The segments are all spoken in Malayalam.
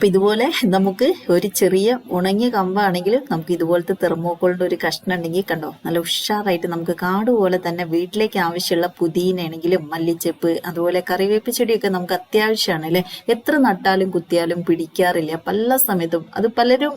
അപ്പൊ ഇതുപോലെ നമുക്ക് ഒരു ചെറിയ ഉണങ്ങിയ കമ്പാണെങ്കിൽ നമുക്ക് ഇതുപോലത്തെ തെർമോക്കോളിന്റെ ഒരു കഷ്ണം ഉണ്ടെങ്കിൽ കണ്ടോ നല്ല ഉഷാറായിട്ട് നമുക്ക് കാട് പോലെ തന്നെ വീട്ടിലേക്ക് ആവശ്യമുള്ള പുതിയനാണെങ്കിലും മല്ലിച്ചെപ്പ് അതുപോലെ കറിവേപ്പ് ചെടിയൊക്കെ നമുക്ക് അത്യാവശ്യമാണ് അല്ലേ? എത്ര നട്ടാലും കുത്തിയാലും പിടിക്കാറില്ല. പല സമയത്തും അത് പലരും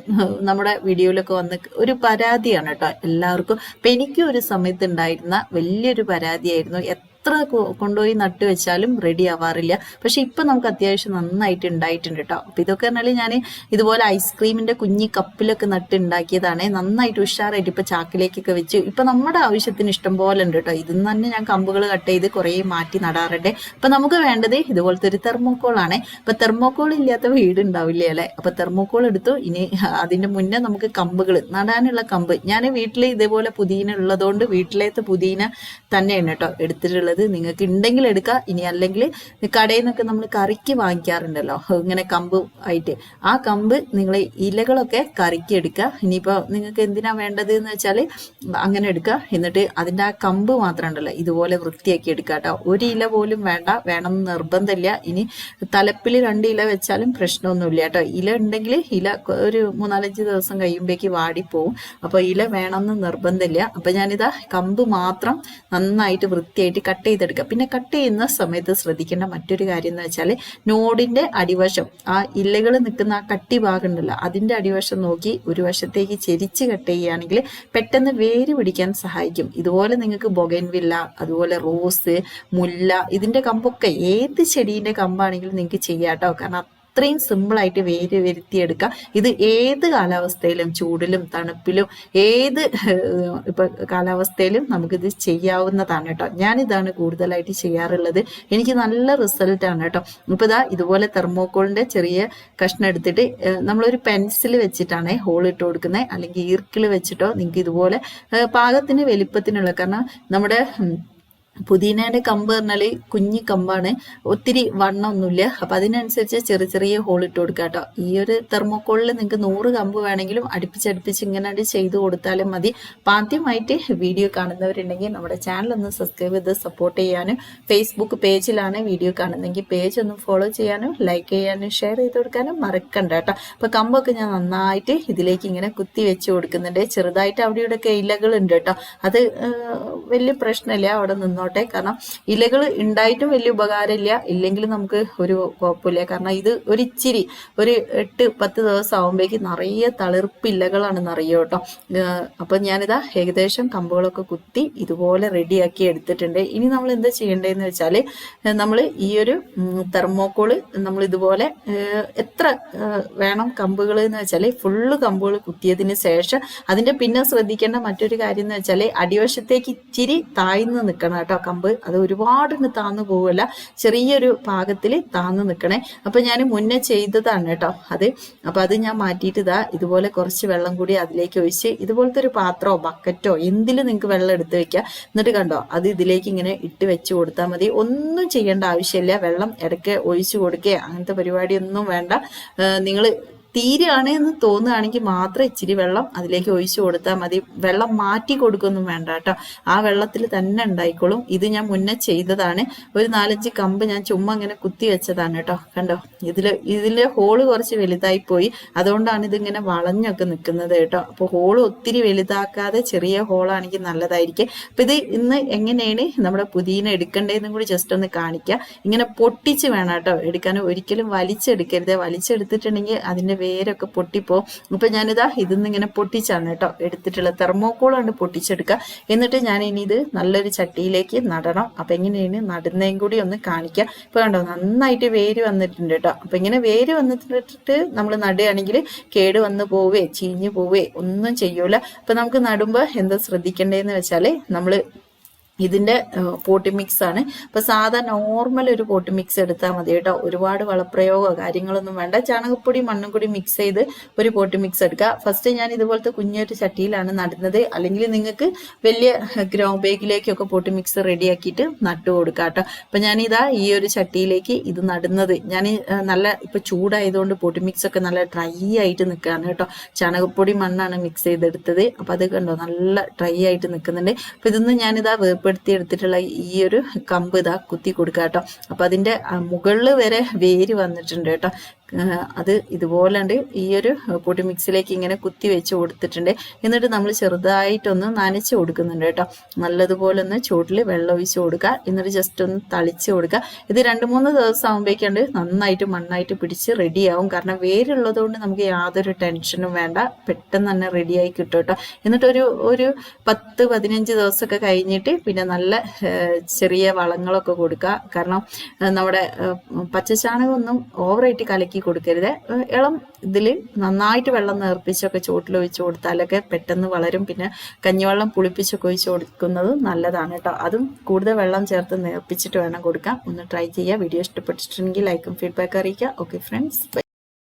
നമ്മുടെ വീഡിയോയിലൊക്കെ വന്ന് ഒരു പരാതിയാണ് കേട്ടോ എല്ലാവർക്കും. അപ്പം എനിക്കും ഒരു സമയത്ത് ഉണ്ടായിരുന്ന വലിയൊരു പരാതിയായിരുന്നു. എത്ര കൊണ്ടുപോയി നട്ടു വെച്ചാലും റെഡി ആവാറില്ല. പക്ഷെ ഇപ്പൊ നമുക്ക് അത്യാവശ്യം നന്നായിട്ട് ഉണ്ടായിട്ടുണ്ട് കേട്ടോ അപ്പൊ ഇതൊക്കെ പറഞ്ഞാൽ ഞാൻ ഇതുപോലെ ഐസ്ക്രീമിന്റെ കുഞ്ഞി കപ്പിലൊക്കെ നട്ട് ഉണ്ടാക്കിയതാണ് നന്നായിട്ട് ഉഷാറായിട്ട് ഇപ്പൊ ചാക്കിലേക്കൊക്കെ വെച്ച് ഇപ്പൊ നമ്മുടെ ആവശ്യത്തിന് ഇഷ്ടം പോലെ ഉണ്ട് കേട്ടോ ഇതിൽ നിന്ന് തന്നെ ഞാൻ കമ്പുകൾ കട്ട് ചെയ്ത് കുറേ മാറ്റി നടാറുണ്ട്. അപ്പം നമുക്ക് വേണ്ടത് ഇതുപോലത്തെ ഒരു തെർമോക്കോൾ ആണ്. അപ്പൊ തെർമോക്കോൾ ഇല്ലാത്ത വീട് ഉണ്ടാവില്ലേ അല്ലേ? അപ്പൊ തെർമോക്കോൾ എടുത്തു. ഇനി അതിന്റെ മുന്നേ നമുക്ക് കമ്പുകൾ നടാനുള്ള കമ്പ്. ഞാൻ വീട്ടിൽ ഇതേപോലെ പുതിന ഉള്ളതുകൊണ്ട് വീട്ടിലേത്തെ പുതിന തന്നെയാണ് കേട്ടോ എടുത്തിട്ടുള്ളത്. നിങ്ങൾക്ക് ഉണ്ടെങ്കിൽ എടുക്കുക ഇനി അല്ലെങ്കിൽ കടയിൽ നിന്നൊക്കെ നമ്മൾ കറിക്ക് വാങ്ങിക്കാറുണ്ടല്ലോ. ഇങ്ങനെ കമ്പ് ആയിട്ട്. ആ കമ്പ് നിങ്ങൾ ഇലകളൊക്കെ കറിക്ക് എടുക്കുക ഇനിയിപ്പോൾ നിങ്ങൾക്ക് എന്തിനാ വേണ്ടത് എന്ന് വെച്ചാൽ അങ്ങനെ എടുക്കുക എന്നിട്ട് അതിന്റെ ആ കമ്പ് മാത്രം ഉണ്ടല്ലോ ഇതുപോലെ വൃത്തിയാക്കി എടുക്കുക കേട്ടോ ഒരു ഇല പോലും വേണ്ട വേണമെന്ന് നിർബന്ധമില്ല. ഇനി തലപ്പിൽ രണ്ട് ഇല വെച്ചാലും പ്രശ്നമൊന്നുമില്ല കേട്ടോ ഇല ഉണ്ടെങ്കിൽ ഇല ഒരു മൂന്നാലഞ്ച് ദിവസം കഴിയുമ്പോഴേക്ക് വാടിപ്പോവും. അപ്പോൾ ഇല വേണമെന്ന് നിർബന്ധമില്ല. അപ്പോൾ ഞാനിതാ കമ്പ് മാത്രം നന്നായിട്ട് വൃത്തിയായിട്ട് കട്ട് ചെയ്തെടുക്കുക. പിന്നെ കട്ട് ചെയ്യുന്ന സമയത്ത് ശ്രദ്ധിക്കേണ്ട മറ്റൊരു കാര്യം എന്ന് വെച്ചാൽ നോഡിന്റെ അടിവശം ആ ഇലകൾ നിൽക്കുന്ന ആ കട്ടി ഭാഗം ഉണ്ടല്ലോ അതിന്റെ അടിവശം നോക്കി ഒരു വശത്തേക്ക് ചെരിച്ച് കട്ട് ചെയ്യുകയാണെങ്കിൽ പെട്ടെന്ന് വേര് പിടിക്കാൻ സഹായിക്കും. ഇതുപോലെ നിങ്ങൾക്ക് ബൊഗൻവില്ല അതുപോലെ റോസ് മുല്ല ഇതിന്റെ കമ്പൊക്കെ ഏത് ചെടീന്റെ കമ്പാണെങ്കിലും നിങ്ങൾക്ക് ചെയ്യാട്ടോ. കാരണം അത്രയും സിമ്പിളായിട്ട് വേര് വരുത്തിയെടുക്കുക ഇത് ഏത് കാലാവസ്ഥയിലും ചൂടിലും തണുപ്പിലും ഏത് ഇപ്പം കാലാവസ്ഥയിലും നമുക്കിത് ചെയ്യാവുന്നതാണ് കേട്ടോ. ഞാനിതാണ് കൂടുതലായിട്ട് ചെയ്യാറുള്ളത്. എനിക്ക് നല്ല റിസൾട്ട് ആണ് കേട്ടോ. ഇപ്പൊ ഇതാ ഇതുപോലെ തെർമോക്കോളിന്റെ ചെറിയ കഷ്ണം എടുത്തിട്ട് നമ്മളൊരു പെൻസിൽ വെച്ചിട്ടാണ് ഹോൾ ഇട്ട് കൊടുക്കുന്നത് അല്ലെങ്കിൽ ഈർക്കിൾ വെച്ചിട്ടോ നിങ്ങൾക്ക് ഇതുപോലെ പാകത്തിന് വലിപ്പത്തിനുള്ള കാരണം നമ്മുടെ പുതിനയുടെ കമ്പ് പറഞ്ഞാൽ കുഞ്ഞി കമ്പാണ്. ഒത്തിരി വണ്ണമൊന്നുമില്ല. അപ്പൊ അതിനനുസരിച്ച് ചെറിയ ചെറിയ ഹോൾ ഇട്ട് കൊടുക്കുക കേട്ടോ ഈ ഒരു തെർമോക്കോളിൽ നിങ്ങൾക്ക് നൂറ് കമ്പ് വേണമെങ്കിലും അടുപ്പിച്ചടുപ്പിച്ച് ഇങ്ങനെ ചെയ്ത് കൊടുത്താലും മതി. അപ്പൊ ആദ്യമായിട്ട് വീഡിയോ കാണുന്നവരുണ്ടെങ്കിൽ നമ്മുടെ ചാനൽ ഒന്ന് സബ്സ്ക്രൈബ് ചെയ്ത് സപ്പോർട്ട് ചെയ്യാനും ഫേസ്ബുക്ക് പേജിലാണ് വീഡിയോ കാണുന്നതെങ്കിൽ പേജ് ഒന്ന് ഫോളോ ചെയ്യാനും ലൈക്ക് ചെയ്യാനും ഷെയർ ചെയ്ത് കൊടുക്കാനും മറക്കണ്ട കേട്ടോ അപ്പൊ കമ്പൊക്കെ ഞാൻ നന്നായിട്ട് ഇതിലേക്ക് ഇങ്ങനെ കുത്തി വെച്ച് കൊടുക്കുന്നുണ്ട്. ചെറുതായിട്ട് അവിടെ ഇവിടെയൊക്കെ ഇലകൾ ഉണ്ട് കേട്ടോ അത് വലിയ പ്രശ്നമില്ല അവിടെ നിന്നോട്ടെ. കാരണം ഇലകൾ ഉണ്ടായിട്ടും വലിയ ഉപകാരമില്ല. ഇല്ലെങ്കിൽ നമുക്ക് ഒരു കുഴപ്പമില്ല. കാരണം ഇത് ഒരു ഇച്ചിരി ഒരു എട്ട് പത്ത് ദിവസം ആകുമ്പോഴേക്ക് നിറയെ തളിർപ്പ് ഇലകളാണ് നിറയെ കേട്ടോ. അപ്പം ഞാനിതാ ഏകദേശം കമ്പുകളൊക്കെ കുത്തി ഇതുപോലെ റെഡിയാക്കി എടുത്തിട്ടുണ്ട്. ഇനി നമ്മൾ എന്താ ചെയ്യേണ്ടതെന്ന് വെച്ചാൽ നമ്മൾ ഈ ഒരു തെർമോക്കോൾ നമ്മൾ ഇതുപോലെ എത്ര വേണം കമ്പുകൾ എന്ന് വെച്ചാൽ ഫുള്ള് കമ്പുകൾ കുത്തിയതിന് ശേഷം അതിന്റെ പിന്നെ ശ്രദ്ധിക്കേണ്ട മറ്റൊരു കാര്യം എന്ന് വെച്ചാൽ അടിവശത്തേക്ക് ഇച്ചിരി താഴ്ന്നു നിൽക്കണം കേട്ടോ കമ്പ്. അത് ഒരുപാട് താന്നു പോവില്ല ചെറിയൊരു പാകത്തിൽ താന്നു നിൽക്കണേ അപ്പൊ ഞാൻ മുന്നേ ചെയ്തതാണ് കേട്ടോ അത്. അപ്പൊ അത് ഞാൻ മാറ്റിയിട്ട് ഇതാ ഇതുപോലെ കുറച്ച് വെള്ളം കൂടി അതിലേക്ക് ഒഴിച്ച് ഇതുപോലത്തെ ഒരു പാത്രമോ ബക്കറ്റോ എന്തിലും നിങ്ങൾക്ക് വെള്ളം എടുത്ത് വെക്കുക എന്നിട്ട് കണ്ടോ അത് ഇതിലേക്ക് ഇങ്ങനെ ഇട്ട് വെച്ച് കൊടുത്താൽ മതി. ഒന്നും ചെയ്യേണ്ട ആവശ്യമില്ല. വെള്ളം ഇടയ്ക്ക് ഒഴിച്ചു കൊടുക്കുക അങ്ങനത്തെ പരിപാടിയൊന്നും വേണ്ട. നിങ്ങൾ തീരെയാണ് എന്ന് തോന്നുകയാണെങ്കിൽ മാത്രം ഇച്ചിരി വെള്ളം അതിലേക്ക് ഒഴിച്ചു കൊടുത്താൽ മതി. വെള്ളം മാറ്റി കൊടുക്കൊന്നും വേണ്ട കേട്ടോ. ആ വെള്ളത്തിൽ തന്നെ ഉണ്ടായിക്കോളും. ഇത് ഞാൻ മുന്നേ ചെയ്തതാണ്. ഒരു നാലഞ്ച് കമ്പ് ഞാൻ ചുമ്മാ ഇങ്ങനെ കുത്തി വെച്ചതാണ് കേട്ടോ. കണ്ടോ? ഇതിൽ ഇതിലെ ഹോൾ കുറച്ച് വലുതായി പോയി. അതുകൊണ്ടാണ് ഇതിങ്ങനെ വളഞ്ഞൊക്കെ നിൽക്കുന്നത് കേട്ടോ. അപ്പോൾ ഹോൾ ഒത്തിരി വലുതാക്കാതെ ചെറിയ ഹോളാണെങ്കിൽ നല്ലതായിരിക്കും. അപ്പം ഇത് ഇന്ന് എങ്ങനെയാണ് നമ്മുടെ പുതിന എടുക്കേണ്ടതെന്നും കൂടി ജസ്റ്റ് ഒന്ന് കാണിക്കുക ഇങ്ങനെ പൊട്ടിച്ച് വേണം കേട്ടോ എടുക്കാൻ. ഒരിക്കലും വലിച്ചെടുക്കരുത്. വലിച്ചെടുത്തിട്ടുണ്ടെങ്കിൽ അതിന്റെ വേരൊക്കെ പൊട്ടിപ്പോവും ഇപ്പൊ ഞാനിതാ ഇതിന്ന് ഇങ്ങനെ പൊട്ടിച്ചാണ് കേട്ടോ. എടുത്തിട്ടുള്ളത് തെർമോക്കോളാണ് പൊട്ടിച്ചെടുക്കുക എന്നിട്ട് ഞാൻ ഇനി ഇത് നല്ലൊരു ചട്ടിയിലേക്ക് നടണം. അപ്പൊ എങ്ങനെയാണ് നടുന്നതും കൂടി ഒന്ന് കാണിക്കുക ഇപ്പൊ കണ്ടോ നന്നായിട്ട് വേര് വന്നിട്ടുണ്ട് കേട്ടോ. അപ്പൊ ഇങ്ങനെ വേര് വന്നിട്ടിട്ട് നമ്മൾ നടുകയാണെങ്കിൽ കേട് വന്ന് പോവേ ചീഞ്ഞു പോവേ ഒന്നും ചെയ്യൂല. അപ്പൊ നമുക്ക് നടുമ്പോ എന്താ ശ്രദ്ധിക്കേണ്ടതെന്ന് വെച്ചാൽ നമ്മൾ ഇതിന്റെ പോട്ടി മിക്സ് ആണ്. ഇപ്പൊ സാധാ നോർമൽ ഒരു പോട്ടി മിക്സ് എടുത്താൽ മതി കേട്ടോ. ഒരുപാട് വളപ്രയോഗമോ കാര്യങ്ങളൊന്നും വേണ്ട. ചാണകപ്പൊടി മണ്ണും കൂടി മിക്സ് ചെയ്ത് ഒരു പോട്ടി മിക്സ് എടുക്കുക. ഫസ്റ്റ് ഞാൻ ഇതുപോലത്തെ കുഞ്ഞൊരു ചട്ടിയിലാണ് നടുന്നത്. അല്ലെങ്കിൽ നിങ്ങൾക്ക് വലിയ ഗ്രോ ബേഗിലേക്കൊക്കെ പോട്ടി മിക്സ് റെഡിയാക്കിയിട്ട് നട്ടു കൊടുക്കുക കേട്ടോ. അപ്പൊ ഞാനിതാ ഈ ഒരു ചട്ടിയിലേക്ക് ഇത് നടുന്നത്. ഞാൻ നല്ല ഇപ്പൊ ചൂടായതുകൊണ്ട് പോട്ടി മിക്സ് ഒക്കെ നല്ല ഡ്രൈ ആയിട്ട് നിൽക്കുകയാണ് കേട്ടോ. ചാണകപ്പൊടി മണ്ണാണ് മിക്സ് ചെയ്തെടുത്തത്. അപ്പൊ അത് കണ്ടോ നല്ല ഡ്രൈ ആയിട്ട് നിൽക്കുന്നുണ്ട്. അപ്പൊ ഇതൊന്നും ഞാനിതാ വേർപ്പെടുത്തി എടുത്തിട്ടുള്ള ഈ ഒരു കമ്പ് ഇതാ കുത്തി കൊടുക്കുക കേട്ടോ. അപ്പൊ അതിന്റെ മുകളിൽ വരെ വേര് വന്നിട്ടുണ്ട് കേട്ടോ. അത് ഇതുപോലെണ്ട് ഈ ഒരു പൊടി മിക്സിലേക്ക് ഇങ്ങനെ കുത്തി വെച്ച് കൊടുത്തിട്ടുണ്ട്. എന്നിട്ട് നമ്മൾ ചെറുതായിട്ടൊന്ന് നനച്ച് കൊടുക്കുന്നുണ്ട് കേട്ടോ. നല്ലതുപോലെ ഒന്ന് ചൂട്ടിൽ വെള്ളം ഒഴിച്ച് കൊടുക്കുക. എന്നിട്ട് ജസ്റ്റ് ഒന്ന് തളിച്ച് കൊടുക്കുക. ഇത് രണ്ട് മൂന്ന് ദിവസം ആകുമ്പോഴേക്കുണ്ട് നന്നായിട്ട് മണ്ണായിട്ട് പിടിച്ച് റെഡിയാവും കാരണം വേരുള്ളത് കൊണ്ട് നമുക്ക് യാതൊരു ടെൻഷനും വേണ്ട. പെട്ടെന്ന് തന്നെ റെഡിയായി കിട്ടും കേട്ടോ. എന്നിട്ട് ഒരു ഒരു പത്ത് പതിനഞ്ച് ദിവസമൊക്കെ കഴിഞ്ഞിട്ട് പിന്നെ നല്ല ചെറിയ വളങ്ങളൊക്കെ കൊടുക്കുക. കാരണം നമ്മുടെ പച്ചച്ചാണകമൊന്നും ഓവറായിട്ട് കലക്കി കൊടുക്കരുത്. ഏഹ്, ഇളം ഇതിൽ നന്നായിട്ട് വെള്ളം നേർപ്പിച്ചൊക്കെ ചുവട്ടിൽ ഒഴിച്ചു കൊടുത്താലൊക്കെ പെട്ടെന്ന് വളരും. പിന്നെ കഞ്ഞിവെള്ളം പുളിപ്പിച്ചൊക്കെ ഒഴിച്ചു കൊടുക്കുന്നത് നല്ലതാണ് കേട്ടോ. അതും കൂടുതൽ വെള്ളം ചേർത്ത് നേർപ്പിച്ചിട്ട് വേണം കൊടുക്കാം ഒന്ന് ട്രൈ ചെയ്യുക. വീഡിയോ ഇഷ്ടപ്പെട്ടിട്ടുണ്ടെങ്കിൽ ലൈക്കും ഫീഡ്ബാക്ക് അറിയിക്കുക. Okay friends